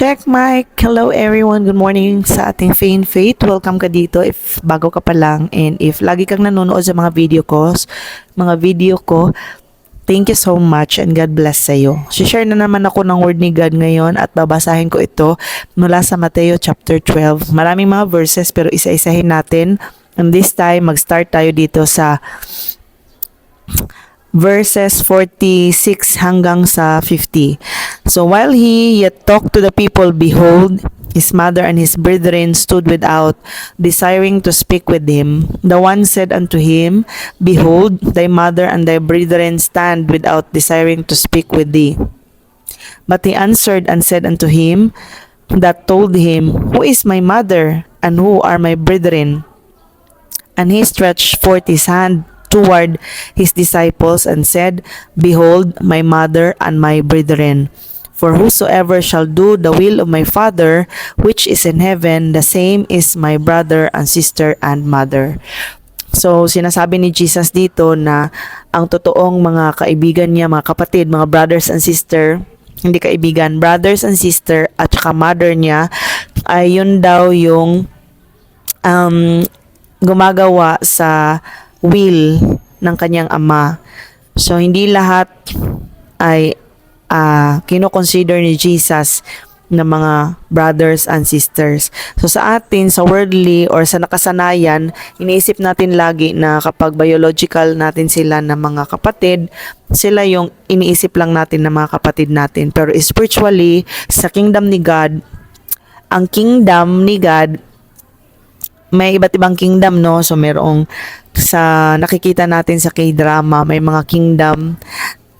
Check mic. Hello everyone. Good morning sa ating Fain Faith. Welcome ka dito if bago ka pa lang and if lagi kang nanonood sa mga video ko, mga video ko, thank you so much and God bless sa iyo. Share na naman ako ng word ni God ngayon at babasahin ko ito mula sa Mateo chapter 12. Maraming mga verses pero isa-isahin natin. And this time, mag-start tayo dito sa verses 46 hanggang sa 50. So while he yet talked to the people, behold, his mother and his brethren stood without, desiring to speak with him. The one said unto him, Behold, thy mother and thy brethren stand without, desiring to speak with thee. But he answered and said unto him, that told him, Who is my mother, and who are my brethren? And he stretched forth his hand toward his disciples and said, Behold, my mother and my brethren. For whosoever shall do the will of my Father, which is in heaven, the same is my brother and sister and mother. So, sinasabi ni Jesus dito na ang totoong mga kaibigan niya, mga kapatid, mga brothers and sister, hindi kaibigan, brothers and sister at saka mother niya, ay yun daw yung um, gumagawa sa will ng kanyang ama. So, hindi lahat ay uh, kino-consider ni Jesus na mga brothers and sisters. So sa atin, sa worldly or sa nakasanayan, iniisip natin lagi na kapag biological natin sila na mga kapatid, sila yung iniisip lang natin na mga kapatid natin. Pero spiritually, sa kingdom ni God, ang kingdom ni God may iba't ibang kingdom no? So merong sa nakikita natin sa K-drama may mga kingdom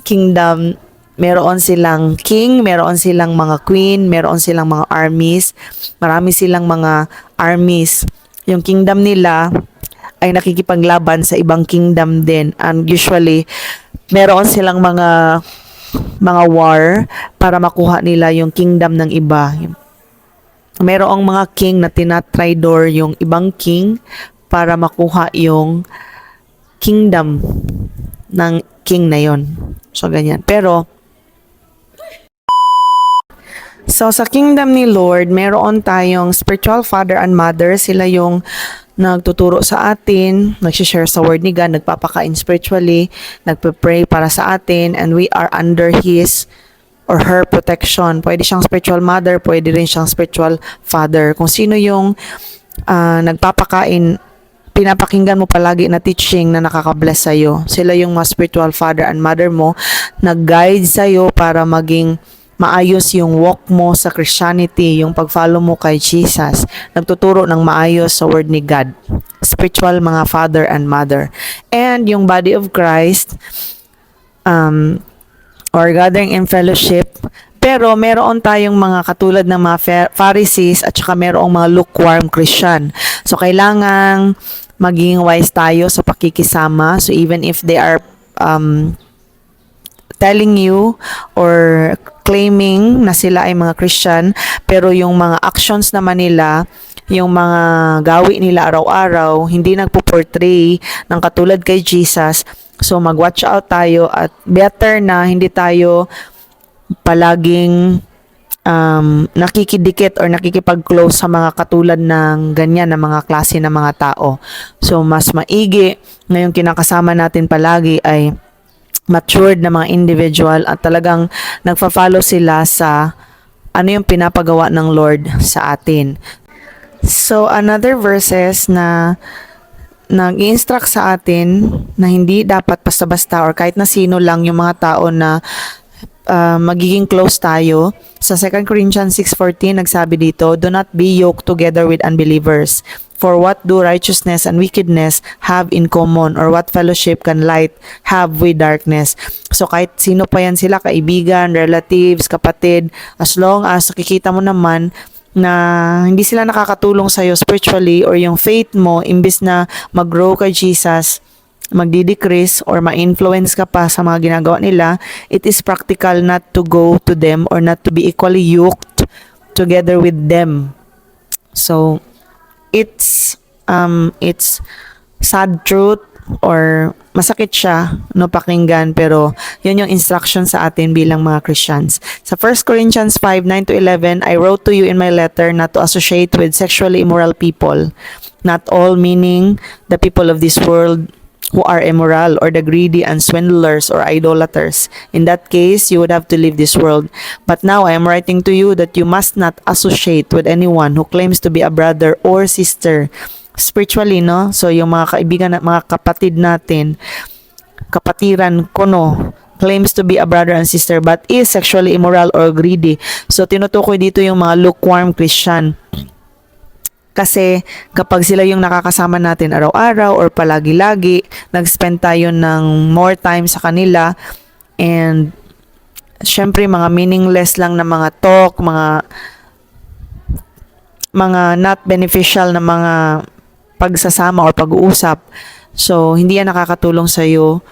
kingdom meron silang king meron silang mga queen meron silang mga armies. Marami silang mga armies. Yung kingdom nila ay nakikipaglaban sa ibang kingdom din. And usually meron silang mga mga war para makuha nila yung kingdom ng iba merong mga king na tinatridor yung ibang king para makuha yung kingdom ng king na yon. So, ganyan. Pero, so sa kingdom ni Lord, meron tayong spiritual father and mother. Sila yung nagtuturo sa atin, nagsishare sa word ni God, nagpapakain spiritually, nagpe-pray para sa atin, and we are under His or her protection. Pwede siyang spiritual mother, pwede rin siyang spiritual father. Kung sino yung uh, nagpapakain, pinapakinggan mo palagi na teaching na nakaka-bless sa'yo. Sila yung mga spiritual father and mother mo, nag-guide sa'yo para maging maayos yung walk mo sa Christianity, yung pag-follow mo kay Jesus. Nagtuturo ng maayos sa word ni God. Spiritual mga father and mother. And yung body of Christ, um, or gathering in fellowship. Pero meron tayong mga katulad ng mga Pharisees at saka merong mga lukewarm Christian. So kailangang maging wise tayo sa pakikisama. So even if they are um, telling you or claiming na sila ay mga Christian, pero yung mga actions naman nila, yung mga gawi nila araw-araw, hindi nagpo-portray ng katulad kay Jesus, So mag-watch out tayo at better na hindi tayo palaging um, nakikidikit or nakikipag-close sa mga katulad ng ganyan na mga klase ng mga tao. So mas maigi na yung kinakasama natin palagi ay matured na mga individual at talagang nagfa-follow sila sa ano yung pinapagawa ng Lord sa atin. So another verses na nag-instruct sa atin na hindi dapat basta-basta or kahit na sino lang yung mga tao na uh, magiging close tayo. Sa 2 Corinthians 6.14, nagsabi dito, Do not be yoked together with unbelievers. For what do righteousness and wickedness have in common or what fellowship can light have with darkness? So kahit sino pa yan sila, kaibigan, relatives, kapatid, as long as nakikita mo naman na hindi sila nakakatulong sa iyo spiritually or yung faith mo imbis na mag-grow kay Jesus magdi-decrease or ma-influence ka pa sa mga ginagawa nila, it is practical not to go to them or not to be equally yoked together with them. So, it's um it's sad truth or masakit siya no pakinggan pero yun yung instruction sa atin bilang mga Christians. Sa 1 Corinthians 5, 9 to 11, I wrote to you in my letter not to associate with sexually immoral people. Not all meaning the people of this world who are immoral or the greedy and swindlers or idolaters. In that case, you would have to leave this world. But now I am writing to you that you must not associate with anyone who claims to be a brother or sister spiritually, no? So yung mga kaibigan at mga kapatid natin, kapatiran ko no, claims to be a brother and sister but is sexually immoral or greedy. So tinutukoy dito yung mga lukewarm Christian. Kasi kapag sila yung nakakasama natin araw-araw or palagi-lagi, nag-spend tayo ng more time sa kanila and syempre mga meaningless lang na mga talk, mga mga not beneficial na mga pagsasama or pag-uusap. So, hindi yan nakakatulong sa iyo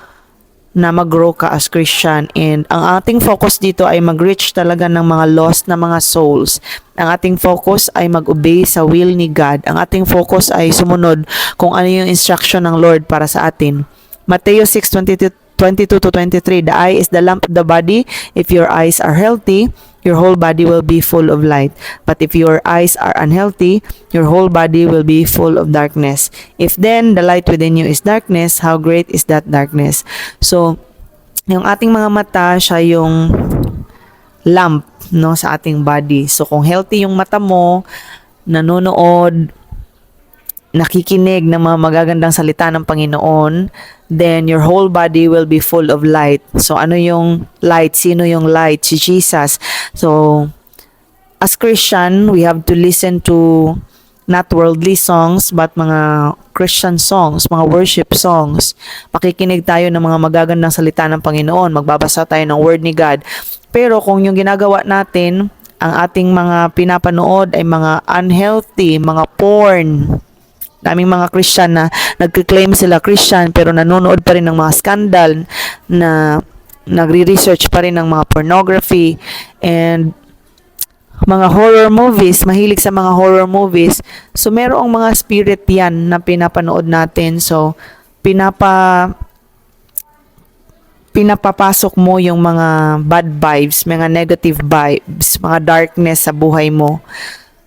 na mag-grow ka as Christian. And ang ating focus dito ay mag-reach talaga ng mga lost na mga souls. Ang ating focus ay mag-obey sa will ni God. Ang ating focus ay sumunod kung ano yung instruction ng Lord para sa atin. Mateo 6:22 22 to 23 The eye is the lamp of the body. If your eyes are healthy, your whole body will be full of light. But if your eyes are unhealthy, your whole body will be full of darkness. If then the light within you is darkness, how great is that darkness? So, yung ating mga mata, siya yung lamp no sa ating body. So kung healthy yung mata mo, nanonood, nakikinig ng mga magagandang salita ng Panginoon, then your whole body will be full of light. So ano yung light? Sino yung light? Si Jesus. So as Christian, we have to listen to not worldly songs but mga Christian songs, mga worship songs. Pakikinig tayo ng mga magagandang salita ng Panginoon, magbabasa tayo ng word ni God. Pero kung yung ginagawa natin, ang ating mga pinapanood ay mga unhealthy, mga porn, daming mga Christian na nagki-claim sila Christian pero nanonood pa rin ng mga scandal na nagre-research pa rin ng mga pornography and mga horror movies, mahilig sa mga horror movies. So merong mga spirit 'yan na pinapanood natin. So pinapa pinapapasok mo yung mga bad vibes, mga negative vibes, mga darkness sa buhay mo.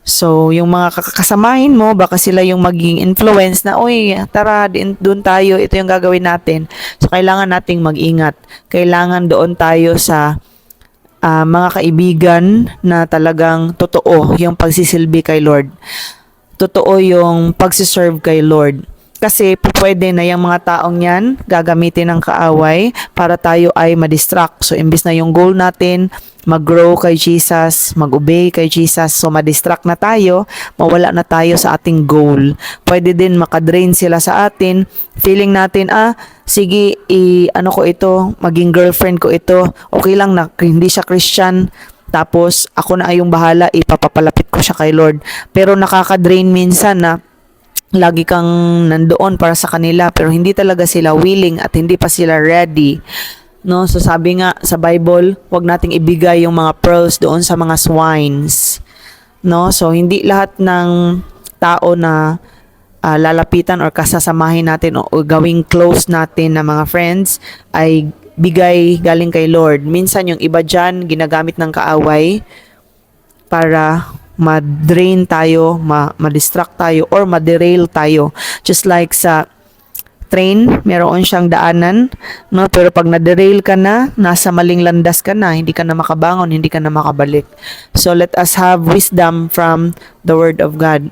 So, yung mga kakasamahin mo, baka sila yung maging influence na, oy, tara, doon tayo, ito yung gagawin natin. So, kailangan nating mag-ingat. Kailangan doon tayo sa ah, mga kaibigan na talagang totoo yung pagsisilbi kay Lord. Totoo yung pagsiserve kay Lord. Kasi po pwede na yung mga taong yan gagamitin ng kaaway para tayo ay madistract. So, imbis na yung goal natin, mag-grow kay Jesus, mag-obey kay Jesus, so madistract na tayo, mawala na tayo sa ating goal. Pwede din makadrain sila sa atin, feeling natin, ah, sige, i, ano ko ito, maging girlfriend ko ito, okay lang na hindi siya Christian, tapos ako na ay yung bahala, ipapapalapit ko siya kay Lord. Pero nakaka-drain minsan na lagi kang nandoon para sa kanila pero hindi talaga sila willing at hindi pa sila ready. No, so sabi nga sa Bible, wag nating ibigay yung mga pearls doon sa mga swines. No, so hindi lahat ng tao na ah, lalapitan or kasasamahin natin o, o gawing close natin na mga friends ay bigay galing kay Lord. Minsan yung iba dyan, ginagamit ng kaaway para ma-drain tayo, ma- ma-distract tayo, or ma-derail tayo. Just like sa train, meron siyang daanan, no? Pero pag na-derail ka na, nasa maling landas ka na, hindi ka na makabangon, hindi ka na makabalik. So let us have wisdom from the word of God.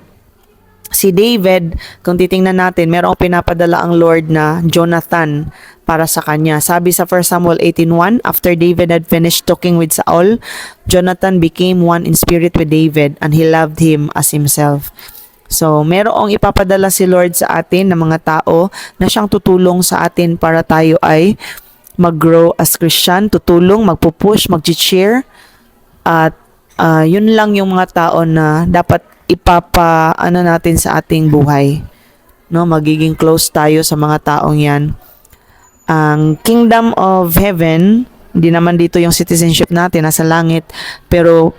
Si David, kung titingnan natin, meron pinapadala ang Lord na Jonathan para sa kanya. Sabi sa 1 Samuel 18.1, After David had finished talking with Saul, Jonathan became one in spirit with David and he loved him as himself. So, merong ipapadala si Lord sa atin ng mga tao na siyang tutulong sa atin para tayo ay mag-grow as Christian, tutulong, magpupush, mag-cheer, at ah, yun lang yung mga tao na dapat ipapa ano natin sa ating buhay. No, magiging close tayo sa mga taong 'yan. Ang kingdom of heaven, hindi naman dito yung citizenship natin nasa langit, pero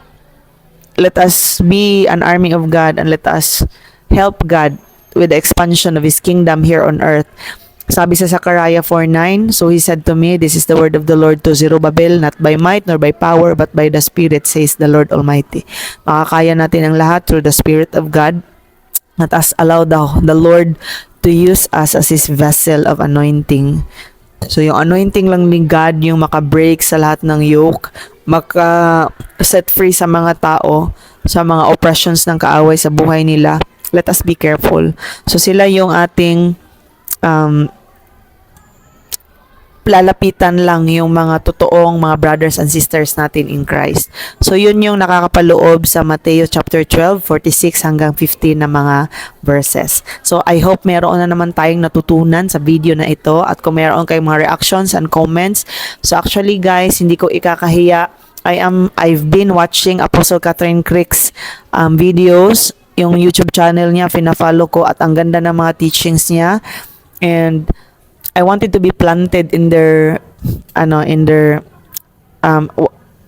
let us be an army of God and let us help God with the expansion of His kingdom here on earth. Sabi sa Zechariah 4.9, So he said to me, This is the word of the Lord to Zerubbabel, not by might nor by power, but by the Spirit, says the Lord Almighty. Makakaya natin ang lahat through the Spirit of God. Let us allow the, the Lord to use us as His vessel of anointing. So yung anointing lang ni God yung maka-break sa lahat ng yoke, maka-set free sa mga tao, sa mga oppressions ng kaaway sa buhay nila. Let us be careful. So sila yung ating um, lalapitan lang yung mga totoong mga brothers and sisters natin in Christ. So yun yung nakakapaloob sa Mateo chapter 12, 46 hanggang 15 na mga verses. So I hope meron na naman tayong natutunan sa video na ito at kung meron kayong mga reactions and comments. So actually guys, hindi ko ikakahiya. I am I've been watching Apostle Catherine Crick's um, videos yung YouTube channel niya, fina-follow ko at ang ganda ng mga teachings niya. And I wanted to be planted in their ano in their um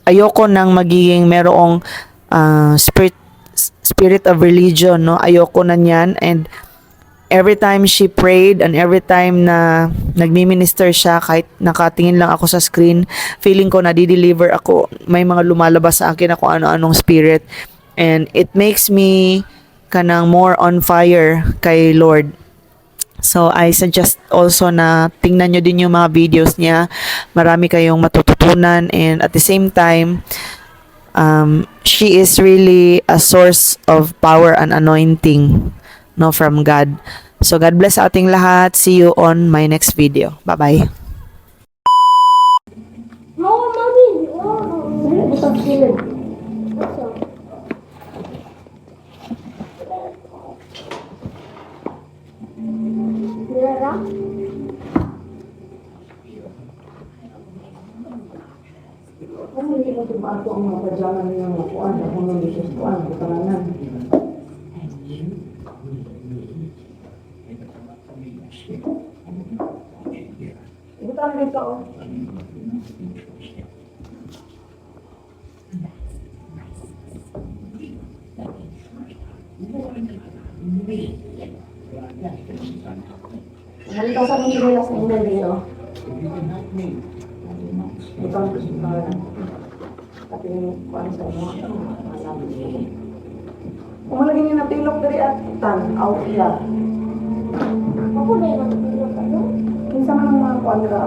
ayoko nang magiging merong uh, spirit spirit of religion no? Ayoko na niyan. And every time she prayed and every time na nagmi-minister siya kahit nakatingin lang ako sa screen feeling ko na deliver ako. May mga lumalabas sa akin ako ano-anong spirit. And it makes me kanang more on fire kay Lord So, I suggest also na tingnan nyo din yung mga videos niya. Marami kayong matututunan and at the same time, um, she is really a source of power and anointing no from God. So, God bless sa ating lahat. See you on my next video. Bye-bye. No, mommy. No. Killing. Kung hindi mo tumato ang mga pajama niyo ng kuan, ako nung bisis kuan, butanan. Butanan dito, oh. Halika sa mga nilas ng dito. Butang ko sa kanan. Pati yung kuan sa. Kung malagi niyo natilok dari at tan, out ila. Ako na yung matulog ano? Kinsa man ang mga kuan ka.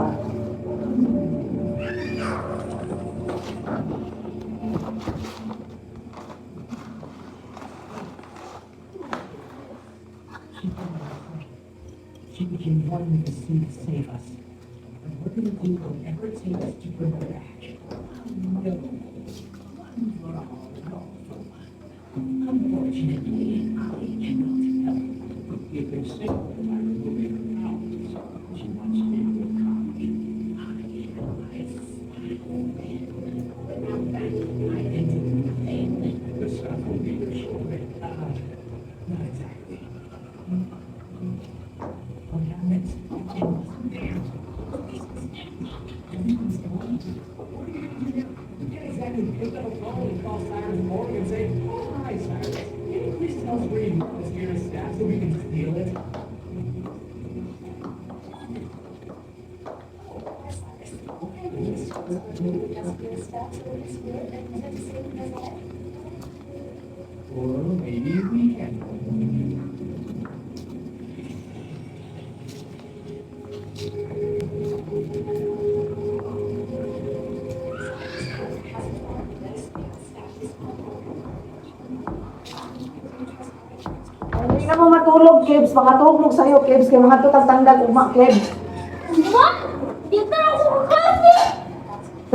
She became one with the sea to save us. And we're going to do whatever it takes to bring her back. Unfortunately, I cannot help. If they're sick, by removing her out, she wants to be with The stuff will be destroyed. Uh, not exactly. What happens? Exactly. Pick up a phone and call Cyrus Morgan and say, oh, hi, Cyrus. Can you please tell us where you got this nearest staff so we can steal it? Or maybe we can. Hindi na mo matulog, Kebs. Mga tulog sa'yo, Kebs. Kaya mga tutang tanda ugma, Kebs. What? Dito na ako sa klase.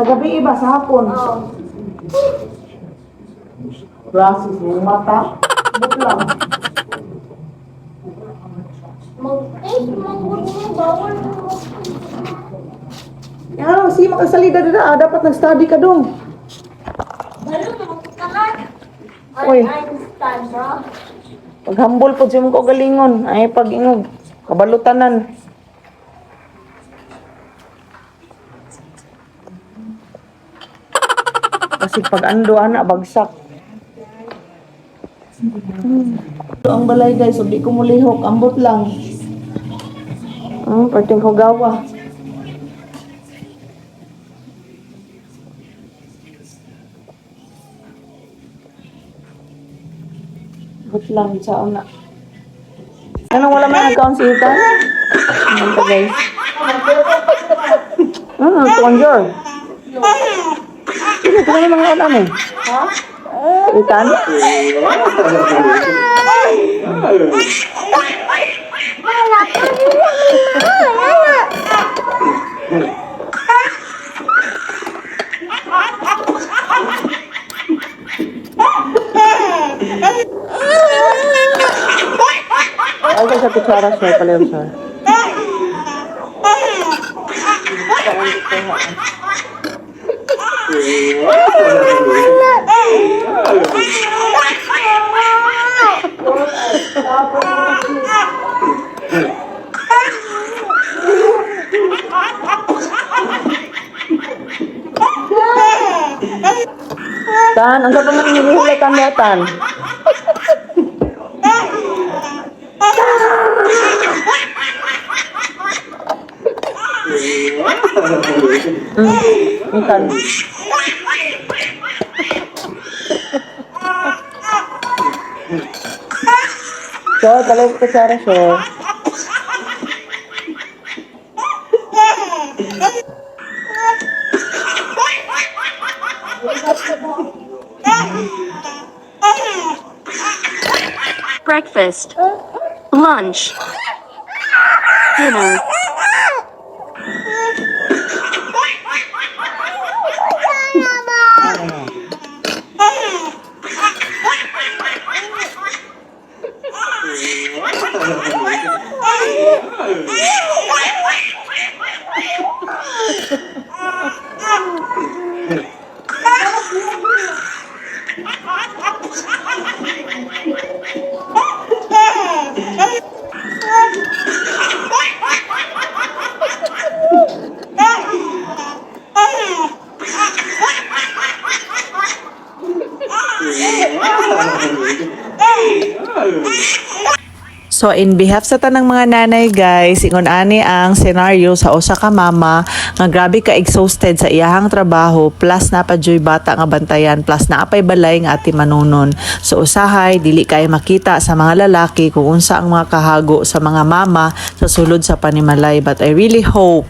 Sa gabi iba, sa hapon. Oh. Glasses mo, mata. Buk lang. Mag-taste, mag-work mo, bawal mo. Yan, si makasalida na. Dapat nag-study ka dong. Balo, magkakalat. Uy. Einstein, bro. Paghambol po siya mo ko galingon. Ay, pag-ingog. Kabalutanan. Kasi pag ando, anak, bagsak. Hmm. Ito ang balay guys, so di ko mulihok. Ambot lang. Hmm, perting hugawa. But lang, sa una. Anong wala man account si Ethan? Ano guys? Ano, conjure? Ano, ito naman mga alam eh. Ha? Ethan? Ay, sa kutsara siya, pala sir. Tan, ang sa paman nagihulay ka niya, Tan. Mm, Tan. So, dalawang kutsara siya. breakfast, lunch, dinner. So in behalf sa tanang mga nanay guys, ingon ani ang scenario sa usa ka mama nga grabe ka exhausted sa iyahang trabaho plus na pa joy bata nga bantayan plus na apay balay nga ati manunon. So usahay dili kay makita sa mga lalaki kung unsa ang mga kahago sa mga mama sa sulod sa panimalay but I really hope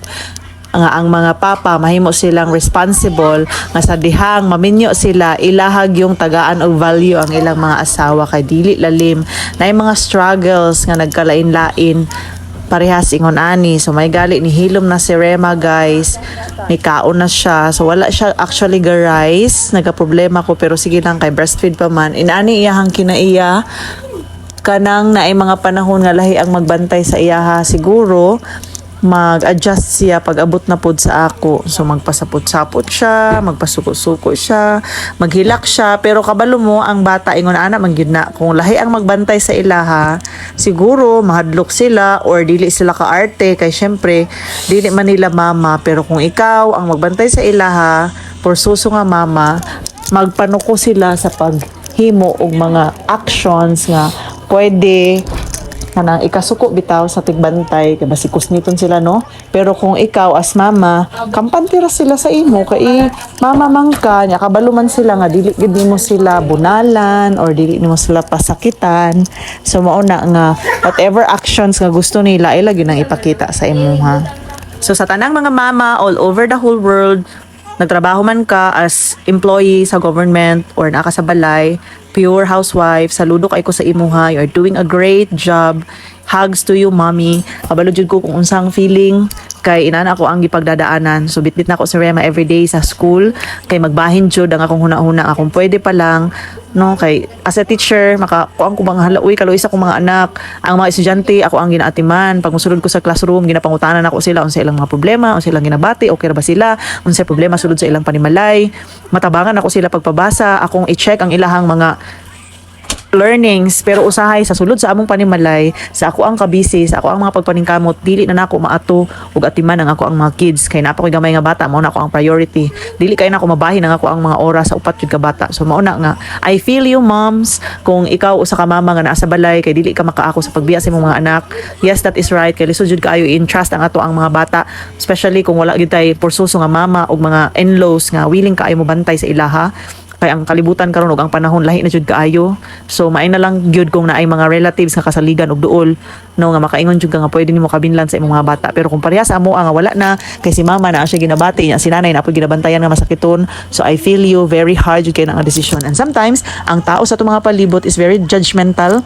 nga ang mga papa mahimo silang responsible. Nga sa dihang maminyo sila ilahag yung tagaan og value ang ilang mga asawa. Kay dili lalim. Na mga struggles nga nagkalain-lain parehas ingon ani. So may gali ni hilom na si Rema guys. Ni kaon na siya. So wala siya actually guys nagka problema ko pero sige lang kay breastfeed pa man. Inani iyahang kinaiya. Kanang naay mga panahon nga lahi ang magbantay sa iyaha siguro mag-adjust siya pag abot na pod sa ako. So magpasapot-sapot siya, magpasuko-suko siya, maghilak siya, pero kabalo mo ang bata ingon ana man gyud na. Kung lahi ang magbantay sa ilaha, siguro mahadlok sila or dili sila kaarte. Kay syempre dili man nila mama, pero kung ikaw ang magbantay sa ilaha, porsuso nga mama, magpanuko sila sa paghimo og mga actions nga pwede kanang ikasuko bitaw sa tigbantay kay basikos niton sila no? Pero kung ikaw as mama kampantira sila sa imo kay mama man ka nya kabalo man sila nga dili gid nimo sila bunalan or dili nimo sila pasakitan. So mao na nga whatever actions nga gusto nila ila gyud ang ipakita sa imo ha? So sa tanang mga mama all over the whole world nagtrabaho man ka as employee sa government or naka sa balay, pure housewife, saludo kay ko sa imuha. You are doing a great job. Hugs to you, mommy. Kabalo jud ko kung unsang feeling. Kay inana ako ang gipagdadaanan. So bitbit na ako sa Rema every day sa school. Kay magbahin jud ang akong huna-huna. Akong pwede pa lang no? Kay as a teacher maka ko mga halauy kaloy sa akong mga anak. Ang mga estudyante ako ang ginaatiman. Pag mosulod ko sa classroom ginapangutanan ako sila. Unsa ilang mga problema unsa ilang ginabati okay ra ba sila? Unsa problema sulod sa ilang panimalay? Matabangan ako sila pagpabasa. Akong i-check ang ilahang mga learnings pero usahay sa sulod sa among panimalay sa ako ang kabisi sa ako ang mga pagpaningkamot dili na nako maato ug atiman ang ako ang mga kids kay napa koy gamay nga bata mao na ako ang priority. Dili kay nako mabahin ang ako ang mga oras sa upat jud ka bata. So mao na nga I feel you moms kung ikaw usa ka mama nga naa sa balay kay dili ka makaako sa pagbiya sa imong mga anak yes that is right kay lisod jud kaayo i-entrust ang ato ang mga bata especially kung wala gyud tay porsuso nga mama ug mga in-laws nga willing kaayo mo bantay sa ilaha kay ang kalibutan karon ug ang panahon lahi na jud kaayo. So maay na lang gyud kung naay mga relatives nga kasaligan og duol no nga makaingon jud ka nga pwede nimo kabinlan sa imong mga bata. Pero kung parehas amo nga wala na kay si mama na siya ginabati niya si nanay na po ginabantayan nga masakiton. So I feel you very hard jud kay na ang decision and sometimes ang tao sa itong mga palibot is very judgmental.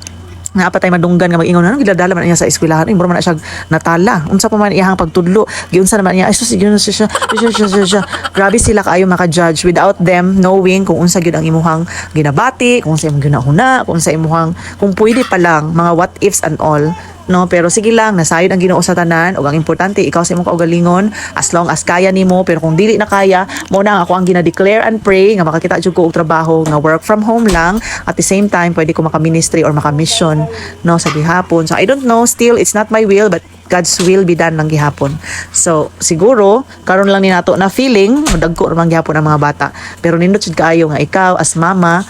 Nga pa tayo madunggan nga mag-ingon ano gidadala man niya sa eskwelahan? Imbro man siya natala. Unsa pa man iyang pagtudlo? Giunsa naman niya ay sus giunsa siya siya siya siya grabe sila kaayo maka-judge without them knowing kung unsa gyud ang imuhang ginabati kung unsa imong ginahuna kung unsa imuhang kung pwede pa lang mga what ifs and all no? Pero sige lang nasayod ang Ginoo sa tanan ug ang importante ikaw sa imong kaugalingon as long as kaya nimo pero kung dili na kaya mo na ako ang gina-declare and pray nga makakita jud ko og trabaho nga work from home lang. At the same time pwede ko maka-ministry or maka-mission no sa gihapon. So I don't know still it's not my will but God's will be done lang gihapon. So, siguro, karon lang ni nato na feeling, dagko naman gihapon ang mga bata. Pero nindot jud kaayo nga ikaw as mama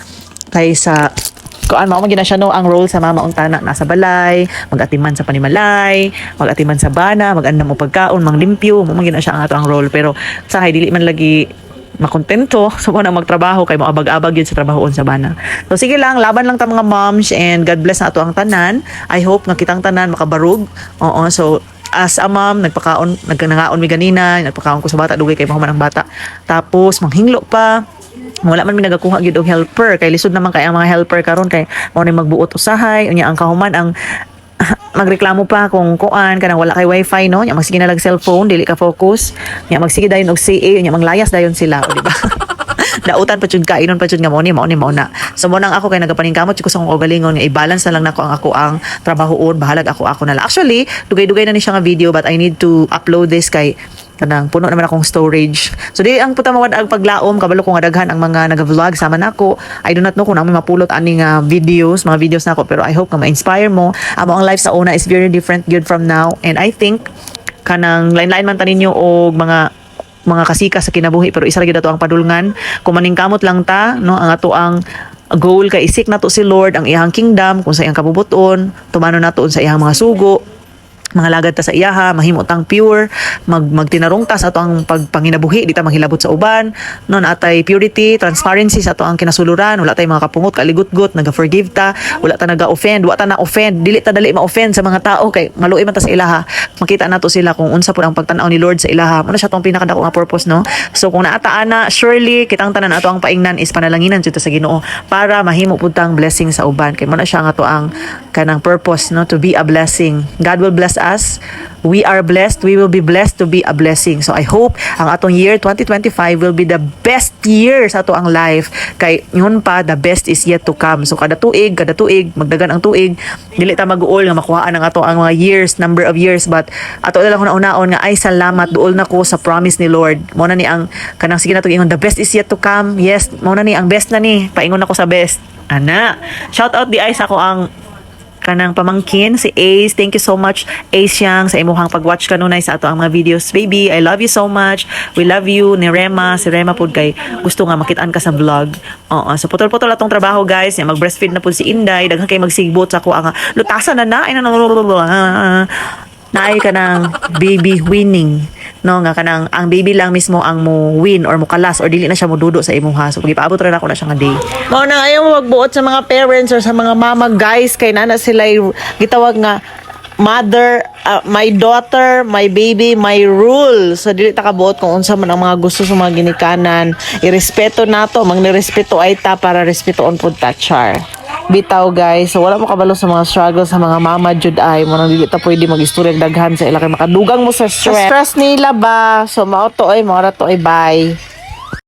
kay sa kuan mao gina siya no ang role sa mama untana nasa balay magatiman sa panimalay magatiman sa bana maganda mo pagkaon manglimpyo mo gina siya ang ato ang role pero sa dili man lagi makontento sa so, nang magtrabaho kay mo abag-abag yun sa trabahoon sa bana. So sige lang, laban lang ta mga moms and God bless na ato ang tanan. I hope nga kitang tanan makabarug. Oo, so as a mom, nagpakaon, nagnangaon mi ganina, nagpakaon ko sa bata, dugay kay mahuman ang bata. Tapos, manghinglo pa, wala man mi nagakuha gyud og helper kay lisod naman kay ang mga helper karon kay mao ni magbuot usahay unya ang kahuman ang magreklamo pa kung kuan kanang wala kay wifi no? Nya magsige na lang cellphone dili ka focus. Nya magsige dayon og CA nya manglayas dayon sila di ba? Dautan pa jud ka inon pa jud nga mo ni mao ni mao na so mo nang ako kay nagapaningkamot ko sa akong kaugalingon nga i-balance na lang nako ang ako ang trabahoon bahalag ako ako na lang. Actually dugay-dugay na ni siya nga video but I need to upload this kay kanang puno naman akong storage. So di ang puta mawad ang paglaom kabalo ko nga daghan ang mga naga-vlog sama nako. I do not know kung namin mapulot ani nga videos, mga videos nako pero I hope nga ma-inspire mo. Amo ang life sa una is very different good from now and I think kanang lain-lain man taninyo og mga mga kasika sa kinabuhi pero isa ra gyud ato ang padulngan kung maningkamot lang ta no ang ato ang goal kay isik nato si Lord ang iyang kingdom kung sa iyang kabubuton tumano nato sa iyang mga sugo mga lagad ta sa iyaha, mahimo tang pure, mag magtinarong ta sa ato ang pagpanginabuhi, di ta manghilabot sa uban, no natay purity, transparency sa ato ang kinasuluran, wala tay mga kapungot, kaligut-gut, naga-forgive ta, wala ta naga-offend, wala ta na-offend, dili ta dali ma-offend sa mga tao kay maluoy man ta sa ilaha. Makita nato sila kung unsa pud ang pagtan-aw ni Lord sa ilaha. Ano siya tong pinakadako nga purpose no? So kung naata ana, surely kitang tanan ato ang paingnan is panalanginan jud sa Ginoo para mahimo pud tang blessing sa uban. Kay mo na siya nga to ang kanang purpose no to be a blessing. God will bless us. We are blessed. We will be blessed to be a blessing. So I hope ang atong year 2025 will be the best year sa ato ang life. Kay yun pa, the best is yet to come. So kada tuig, kada tuig, magdagan ang tuig, dili ta mag-uol nga makuhaan ang ato ang mga years, number of years. But ato na lang ko nauna-on nga ay salamat duol na ko sa promise ni Lord. Mo na ni ang kanang sige na to ingon, the best is yet to come. Yes, mo na ni ang best na ni. Paingon ako sa best. Ana. Shout out di ay sa ako ang kanang pamangkin si Ace. Thank you so much Ace yang sa imuhang pag-watch kanunay sa ato ang mga videos. Baby I love you so much. We love you ni Rema. Si Rema pud kay gusto nga makitaan ka sa vlog. Oo so putol-putol atong trabaho guys. Nga mag-breastfeed na pud si Inday. Daghan kay magsigbot sa ako ang lutasan na na. Ay na naay ka ng baby winning no nga kanang ang baby lang mismo ang mo win or mo kalas or dili na siya mo dudo sa imuha so pag ipaabot ra ako na siya nga day Mao na ayaw mo magbuot sa mga parents or sa mga mama guys kay nana sila gitawag nga mother, uh, my daughter, my baby, my rule. So dili ta kabuot kung unsa man ang mga gusto sa mga ginikanan. Irespeto nato, magnirespeto ay ta para respetoon pud ta char. Bitaw guys, so wala mo kabalo sa mga struggle sa mga mama jud ay mo nang dili ta pwede mag-istorya daghan sa ila kay makadugang mo sa stress. Sa stress nila ba? So mao to ay ra to ay bye.